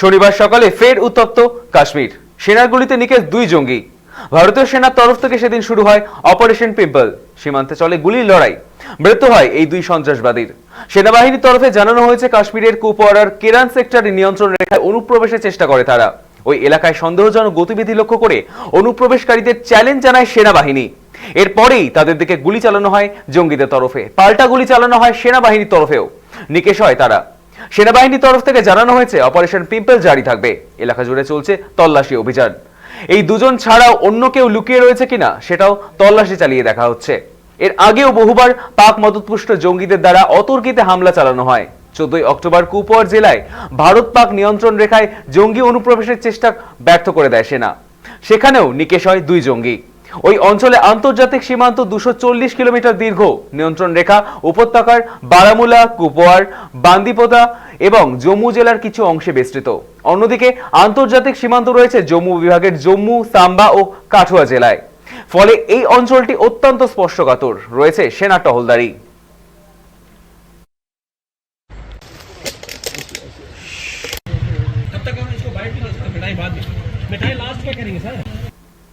শনিবার সকালে ফের উত্তপ্ত কাশ্মীর। সেনার গুলিতে নিকেশ দুই জঙ্গি। ভারতীয় সেনার তরফ থেকে সেদিন শুরু হয় অপারেশন পিম্পল। সীমান্তে চলে গুলির লড়াই। মৃত্যু হয় এই দুই সন্ত্রাসবাদীর। সেনাবাহিনীর তরফে জানানো হয়েছে কাশ্মীরের কুপওয়ারার কেরান সেক্টরে নিয়ন্ত্রণ রেখায় অনুপ্রবেশের চেষ্টা করে তারা। ওই এলাকায় সন্দেহজনক গতিবিধি লক্ষ্য করে অনুপ্রবেশকারীদের চ্যালেঞ্জ জানায় সেনাবাহিনী। এরপরেই তাদের দিকে গুলি চালানো হয় জঙ্গিদের তরফে। পাল্টা গুলি চালানো হয় সেনাবাহিনীর তরফেও। নিকেশ হয় তারা। সেনাবাহিনীর তরফ থেকে জানানো হয়েছে, অপারেশন পিম্পল জারি থাকবে। এলাকা জুড়ে চলছে তল্লাশি অভিযান। এই দুজন ছাড়াও অন্য কেউ লুকিয়ে রয়েছে কিনা, সেটাও তল্লাশি চালিয়ে দেখা হচ্ছে। এর আগেও বহুবার পাক মদতপুষ্ট জঙ্গিদের দ্বারা অতর্কিতে হামলা চালানো হয়। চোদ্দই অক্টোবর কুপওয়ার জেলায় ভারত পাক নিয়ন্ত্রণ রেখায় জঙ্গি অনুপ্রবেশের চেষ্টা ব্যর্থ করে দেয় সেনা। সেখানেও নিকেশ হয় দুই জঙ্গি। ওই অঞ্চলে আন্তর্জাতিক সীমান্ত দুশো চল্লিশ কিলোমিটার দীর্ঘ নিয়ন্ত্রণ রেখা উপত্যকার বারামুলা কুপওয়ার বান্দিপোতা এবং জম্মু জেলার কিছু অংশে বিস্তৃত অন্যদিকে আন্তর্জাতিক সীমান্ত রয়েছে জম্মু বিভাগের জম্মু সাম্বা ও কাঠুয়া জেলায় ফলে এই অঞ্চলটি অত্যন্ত স্পর্শকাতর রয়েছে সেনা টহলদারি तब तक हम इसको बाइट भी नहीं सकते मिठाई बाद में मिठाई लास्ट में करेंगे सर